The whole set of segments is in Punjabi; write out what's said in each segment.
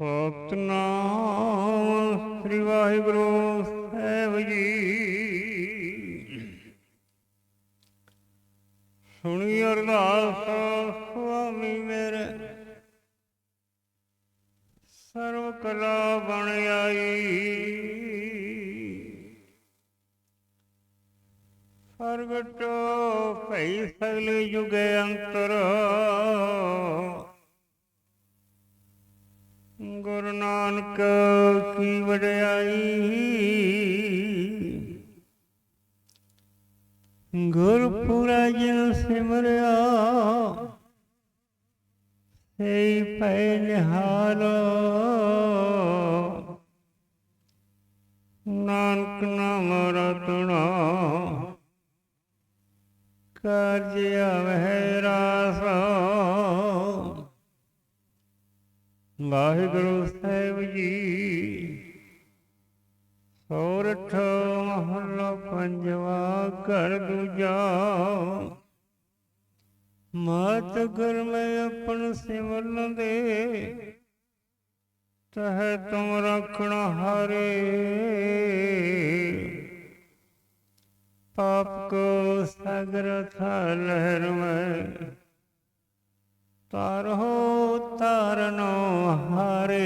ਸਤਨਾਮ ਸ੍ਰੀ ਵਾਹਿਗੁਰੂ ਸਾਹਿਬ ਜੀ। ਸੁਣੀ ਅਰਦਾਸ, ਸੁਆਮੀ ਮੇਰੇ। ਸਰਵ ਕਲਾ ਬਣ ਆਈ। ਪ੍ਰਗਟ ਭਈ ਸਗਲ ਯੁਗੇ ਅੰਤਰ ਗੁਰੂ ਨਾਨਕ ਕੀ ਵਡਿਆਈ। ਗੁਰਪੁਰਾ ਜਿਨ ਸਿਮਰਿਆ ਸਈ ਪੈ ਨਿਹਾਲ। ਨਾਨਕ ਨਾਮ ਰਤਨਾ, ਕਾਰਜ ਆਵਹਿ ਰਾਸ। ਵਾਹਿਗੁਰੂ ਸਾਹਿਬ ਜੀ। ਸੋਰਠ ਮਹੱਲਾ ਪੰਜਵਾ ਘਰ ਦੂਜਾ। ਮਾਤ ਗੁਰ ਮੈਂ ਆਪਣ ਸਿਮਰਨ ਦੇ। ਤਹ ਤੁਮ ਰੱਖਣ ਹਾਰੇ। ਪਾਪ ਕੋ ਸਾਗਰ ਥਾ ਲਹਿਰ ਮੈਂ ਤਾਰੋ ਤਾਰਨੋ ਹਾਰੇ।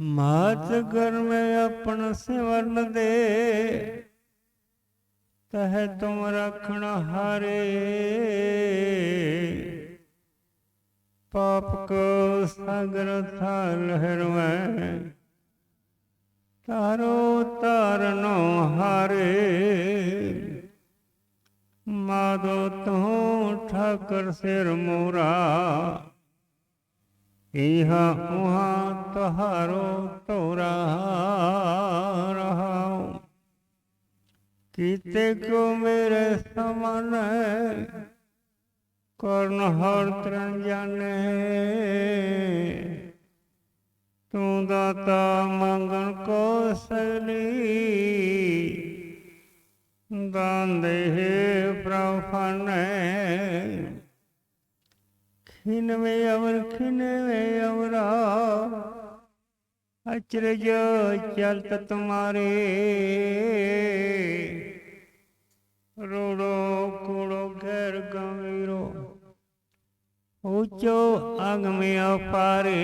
ਮਾਤ ਗਰ ਮੈਂ ਆਪਣ ਸਿਵਰਨ ਦੇ, ਤਹ ਤੁਮ ਰਖਣ ਹਾਰੇ। ਪਾਪ ਕੋ ਸਾਗਰ ਥਾ ਲਹਿਰ ਮੈਂ ਤਾਰੋ ਤਾਰਨੋ ਹਾਰੇ। ਮਾਦੋ ਤੂੰ ਠਾਕਰ ਸਿਰ ਮੋਰਾ ਇਹ ਉਹਾਂ ਤਹਾਰੋ ਤੋਰਾ ਰਹਾਉ ਕੀਤੇ ਕੋ ਮੇਰੇ ਸਮਨ ਕਰਨ ਹਰ ਤਰਨ ਜਾਣੇ ਤੂੰ ਦਾਤਾ ਮੰਗਣ ਕੋ ਸਗਲੀ ਦਾਨ ਦੇ ਖਿਨਵੇ ਅਵਰ ਖਿਨਵੇ ਅਵਰਾ ਅਚਰਜ ਚਲਤ ਤੁਮਾਰੇ। ਰੋੜੋ ਕੋੜੋ ਘਰ ਗੰਭੀਰੋ। ਉੱਚੋ ਅਗਮੇ ਅਪਾਰੇ।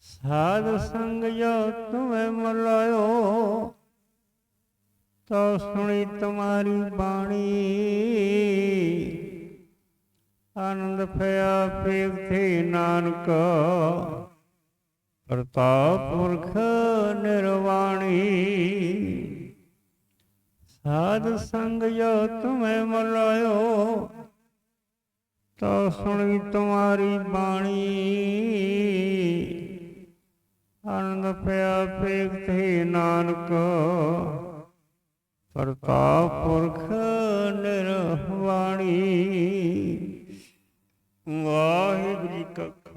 ਸਾਧ ਸੰਗ ਜੋ ਤੁਮੇ ਮਲਾਇਓ, ਤੋ ਸੁਣੀ ਤੁਮਾਰੀ ਬਾਣੀ। ਆਨੰਦ ਭਇਆ ਪੇਖੇ ਨਾਨਕ। ਪ੍ਰਤਾਪ ਪੁਰਖ ਨਿਰਵਾਣੀ। ਸਾਧ ਸੰਗ ਜੋ ਤੁਮੇ ਮਲਾਇਓ, ਤੋ ਸੁਣੀ ਤੁਮਾਰੀ ਬਾਣੀ। ਆਨੰਦ ਭਇਆ ਪੇਖੇ ਨਾਨਕ। ਪ੍ਰਤਾਪ ਪੁਰਖ ਨਿਰਵਾਣੀ ਵਾਹਿਗੁਰੂ ਜੀ ਕਾ